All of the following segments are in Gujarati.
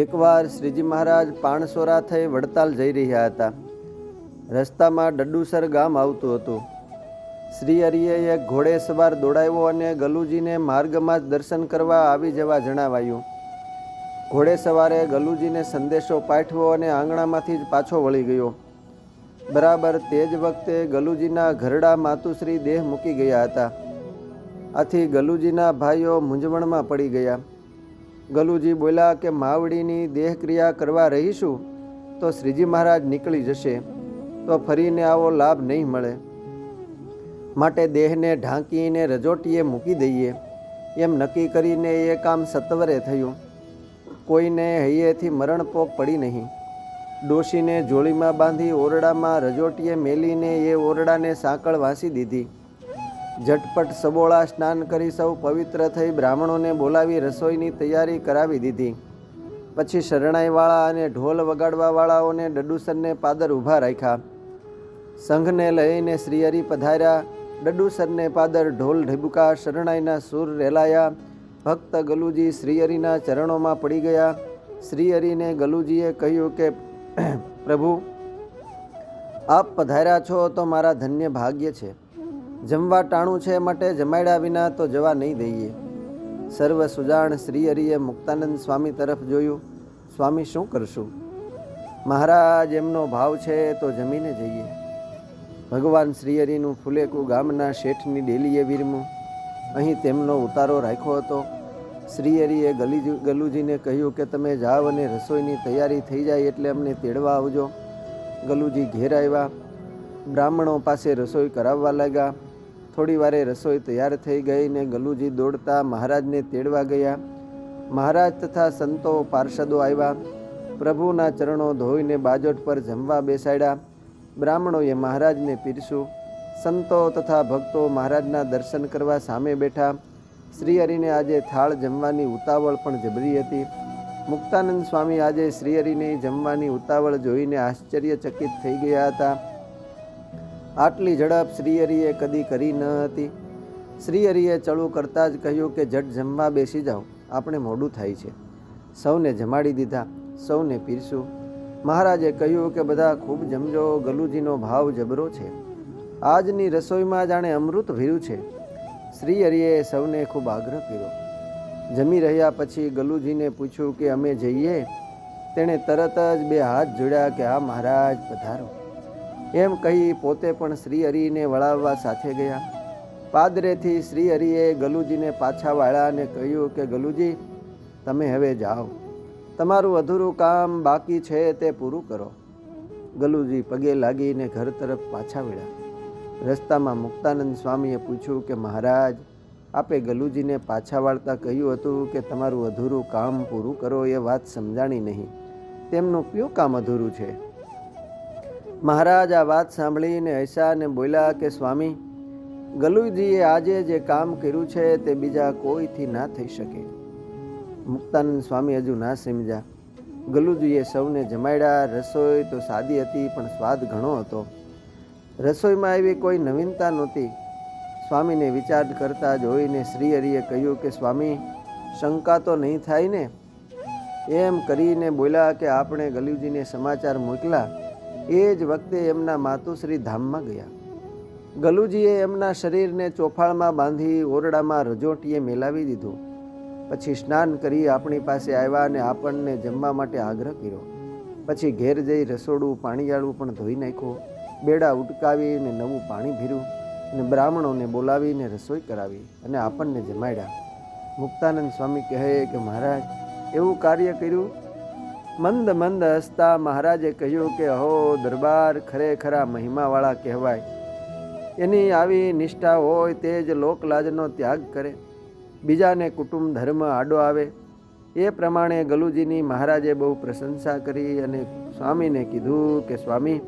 એકવાર શ્રીજી મહારાજ પાણસોરા થઈ વડતાલ જઈ રહ્યા હતા. રસ્તામાં ડડુસર ગામ આવતું હતું. શ્રી હરિએ ઘોડે સવાર દોડાવ્યો અને ગલુજીને માર્ગમાં જ દર્શન કરવા આવી જવા જણાવાયું. ઘોડે સવારે ગલુજીને સંદેશો પાઠવો અને આંગણામાંથી જ પાછો વળી ગયો. બરાબર તે જ વખતે ગલુજીના ઘરડા માતુશ્રી દેહ મૂકી ગયા હતા. આથી ગલુજીના ભાઈઓ મૂંઝવણમાં પડી ગયા. ગલુજી બોલ્યા કે, માવડીની દેહક્રિયા કરવા રહીશું તો શ્રીજી મહારાજ નીકળી જશે, તો ફરીને આવો લાભ નહીં મળે. માટે દેહને ઢાંકીને રજોટીએ મૂકી દઈએ. એમ નક્કી કરીને એ કામ સત્વરે થયું. કોઈને હૈયેથી મરણપોક પડી નહીં. ડોશીને જોળીમાં બાંધી ઓરડામાં રજોટીએ મેલીને એ ઓરડાને સાંકળ વાસી દીધી. ઝટપટ સબોળા સ્નાન કરી સૌ પવિત્ર થઈ બ્રાહ્મણોને બોલાવી રસોઈની તૈયારી કરાવી દીધી. પછી શરણાઈવાળા અને ઢોલ વગાડવાવાળાઓને ડડુસરને પાદર ઊભા રાખ્યા. સંઘને લઈને શ્રીહરિ પધાર્યા. ડડુસરને પાદર ઢોલ ઢબુકા શરણાઈના સૂર રેલાયા. ભક્ત ગલુજી શ્રીહરિના ચરણોમાં પડી ગયા. શ્રીહરિને ગલુજીએ કહ્યું કે, પ્રભુ, આપ પધાર્યા છો તો મારા ધન્ય ભાગ્ય છે. જમવા ટાણું છે માટે જમાડ્યા વિના તો જવા નહીં દઈએ. સર્વ સુજાણ શ્રી હરિએ મુક્તાનંદ સ્વામી તરફ જોયું. સ્વામી શું કરશું? મહારાજ એમનો ભાવ છે તો જમીને જઈએ. ભગવાન શ્રીહરિનું ફુલેકું ગામના શેઠની ડેલીએ વીરમું. અહીં તેમનો ઉતારો રાખ્યો હતો. શ્રીહરિએ ગલીજી ગલુજીને કહ્યું કે તમે જાઓ અને રસોઈની તૈયારી થઈ જાય એટલે અમને તેડવા આવજો. ગલુજી ઘેર આવ્યા. બ્રાહ્મણો પાસે રસોઈ કરાવવા લાગ્યા. થોડી વારે રસોઈ તૈયાર થઈ ગઈ ને ગલુજી દોડતા મહારાજને તેડવા ગયા. મહારાજ તથા સંતો, પાર્ષદો આવ્યા. પ્રભુના ચરણો ધોઈને બાજોટ પર જમવા બેસાડ્યા. બ્રાહ્મણોએ મહારાજને પીરસ્યું. સંતો તથા ભક્તો મહારાજના દર્શન કરવા સામે બેઠા. શ્રીહરિને આજે થાળ જમવાની ઉતાવળ પણ જબરી હતી. મુક્તાનંદ સ્વામી આજે શ્રીહરિની જમવાની ઉતાવળ જોઈને આશ્ચર્યચકિત થઈ ગયા હતા. આટલી ઝડપ શ્રીહરિએ કદી કરી ન હતી. શ્રીહરિએ ચળું કરતાં જ કહ્યું કે, જટ જમવા બેસી જાઓ, આપણે મોડું થાય છે. સૌને જમાડી દીધા, સૌને પીરશું મહારાજે કહ્યું કે, બધા ખૂબ જમજો, ગલુજીનો ભાવ જબરો છે. આજની રસોઈમાં જાણે અમૃત ભર્યું છે. શ્રી હરિએ સૌને ખૂબ આગ્રહ કર્યો. જમી રહ્યા પછી ગલુજીને પૂછ્યું કે, અમે જઈએ? તેણે તરત જ બે હાથ જોડ્યા કે આ મહારાજ, પધારો. એમ કહી પોતે પણ શ્રી હરિને વળાવવા સાથે ગયા. પાદરેથી શ્રી હરિએ ગલુજીને પાછા વાળ્યા અને કહ્યું કે, ગલુજી, તમે હવે જાઓ. તમારું અધૂરું કામ બાકી છે તે પૂરું કરો. ગલુજી પગે લાગીને ઘર તરફ પાછા વળ્યા. રસ્તામાં મુક્તાનંદ સ્વામીએ પૂછ્યું કે, મહારાજ, આપે ગલુજીને પાછા વાળતા કહ્યું હતું કે, તમારું અધૂરું કામ પૂરું કરો એ વાત સમજાણી નહીં. તેમનું કયું કામ અધૂરું છે? મહારાજ આ વાત સાંભળીને અને બોલ્યા કે, સ્વામી ગલુજીએ આજે જે કામ કર્યું છે તે બીજા કોઈથી ના થઈ શકે. મુક્તાનંદ સ્વામી હજુ ના સમજ્યા. ગલુજીએ સૌને જમાડ્યા. રસોઈ તો સાદી હતી, પણ સ્વાદ ઘણો હતો. રસોઈમાં એવી કોઈ નવીનતા નહોતી. સ્વામીને વિચાર કરતા જોઈને શ્રીહરિએ કહ્યું કે, સ્વામી, શંકા તો નહીં થાય ને? એમ કરીને બોલ્યા કે, આપણે ગલુજીને સમાચાર મોકલા. એ જ વખતે એમના માતુશ્રી ધામમાં ગયા. ગલુજીએ એમના શરીરને ચોફાળમાં બાંધી ઓરડામાં રજોટીએ મેલાવી દીધું. પછી સ્નાન કરી આપણી પાસે આવ્યા અને આપણને જમવા માટે આગ્રહ કર્યો. પછી ઘેર જઈ રસોડું પાણીયાળું પણ ધોઈ નાખ્યું. બેડા ઉટકાવીને નવું પાણી ભીર્યું અને બ્રાહ્મણોને બોલાવીને રસોઈ કરાવી અને આપણને જમાડ્યા. મુક્તાનંદ સ્વામી કહે કે મહારાજ, એવું કાર્ય કર્યું મંદ મંદ હસતા મહારાજે કહ્યું કે, અહો, દરબાર ખરેખરા મહિમાવાળા કહેવાય. એની આવી નિષ્ઠા હોય તે જ લોકલાજનો ત્યાગ કરે. બીજાને કુટુંબ ધર્મ આડો આવે. એ પ્રમાણે ગલુજીની મહારાજે બહુ પ્રશંસા કરી અને સ્વામીને કીધું કે, સ્વામી,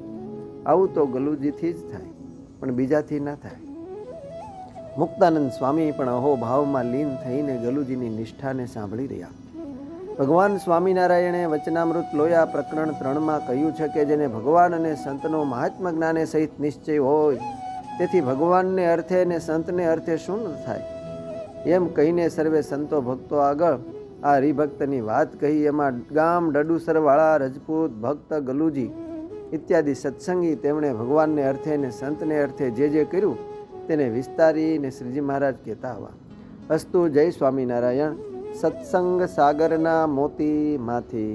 આવું તો ગલુજીથી જ થાય, પણ બીજાથી ના થાય. મુક્તાનંદ સ્વામી પણ અહો ભાવમાં લીન થઈને ગલુજીની નિષ્ઠાને સાંભળી રહ્યા. ભગવાન સ્વામિનારાયણે વચનામૃત લોયા પ્રકરણ ત્રણમાં કહ્યું છે કે જેને ભગવાન અને સંતનો મહાત્મા જ્ઞાને સહિત નિશ્ચય હોય, તેથી ભગવાનને અર્થે અને સંતને અર્થે શું થાય. એમ કહીને સર્વે સંતો ભક્તો આગળ આ હરિભક્તની વાત કહી. એમાં ગામ ડડુસરવાળા, રજપૂત, ભક્ત, ગલુજી ઇત્યાદિ સત્સંગી તેમણે ભગવાનને અર્થે ને સંતને અર્થે જે જે કર્યું તેને વિસ્તારીને શ્રીજી મહારાજ કહેતા હવા અસ્તુ જય સ્વામિનારાયણ. સત્સંગ સાગરના મોતીમાંથી